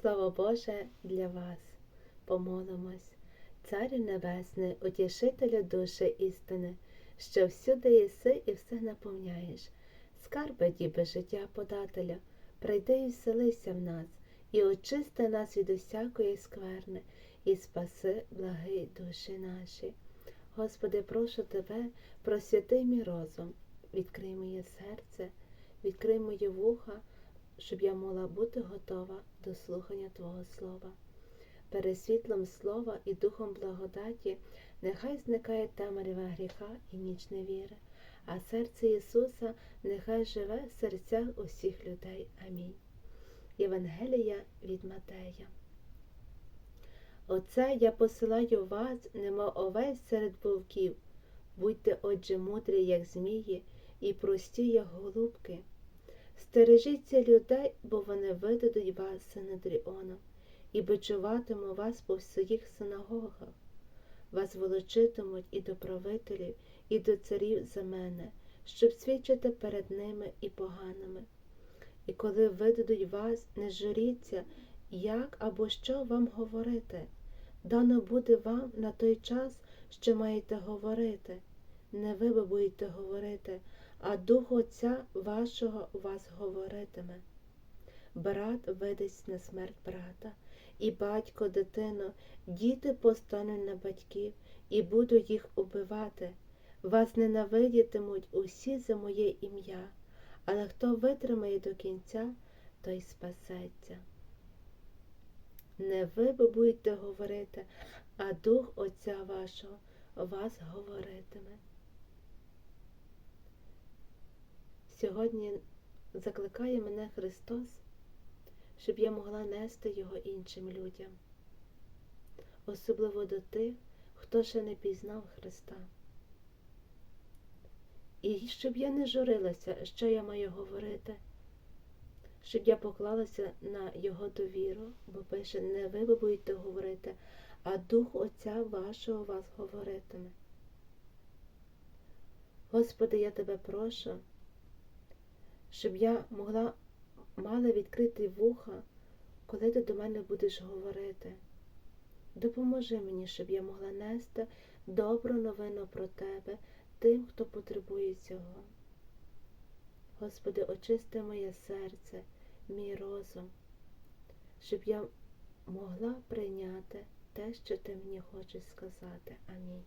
Слово Боже для вас. Помолимось, Царю Небесний, утішителю душі істини, що всюди єси і все наповняєш. Скарби діби життя подателя, прийди і вселися в нас, і очисти нас від усякої скверни, і спаси благи душі наші. Господи, прошу Тебе, просвяти мій розум, відкрий моє серце, відкрий мої вуха, щоб я могла бути готова до слухання Твого Слова. Перед світлом слова і духом благодаті нехай зникає темрява гріха і ніч невіри, а серце Ісуса нехай живе в серцях усіх людей. Амінь. Євангелія від Матея. Оце я посилаю вас, немов овець серед вовків. Будьте, отже, мудрі, як змії, і прості, як голубки. Стережіться людей, бо вони видадуть вас синедріоном, і бичуватимуть вас по своїх синагогах. Вас волочитимуть і до правителів, і до царів за мене, щоб свідчити перед ними і поганими. І коли видадуть вас, не журіться, як або що вам говорити. Дано буде вам на той час, що маєте говорити. Не ви будете говорити, а Дух Отця вашого вас говоритиме. Брат видасть на смерть брата, і батько дитину, діти постануть на батьків і будуть їх убивати. Вас ненавидітимуть усі за моє ім'я, але хто витримає до кінця, той спасеться. Не ви будете говорити, а Дух Отця вашого вас говоритиме. Сьогодні закликає мене Христос, щоб я могла нести Його іншим людям, особливо до тих, хто ще не пізнав Христа. І щоб я не журилася, що я маю говорити, щоб я поклалася на Його довіру, бо пише, не ви будете говорити, а Дух Отця вашого вас говоритиме. Господи, я тебе прошу щоб я могла мала відкрити вуха, коли ти до мене будеш говорити. Допоможи мені, щоб я могла нести добру новину про тебе тим, хто потребує цього. Господи, очисти моє серце, мій розум, щоб я могла прийняти те, що ти мені хочеш сказати. Амінь.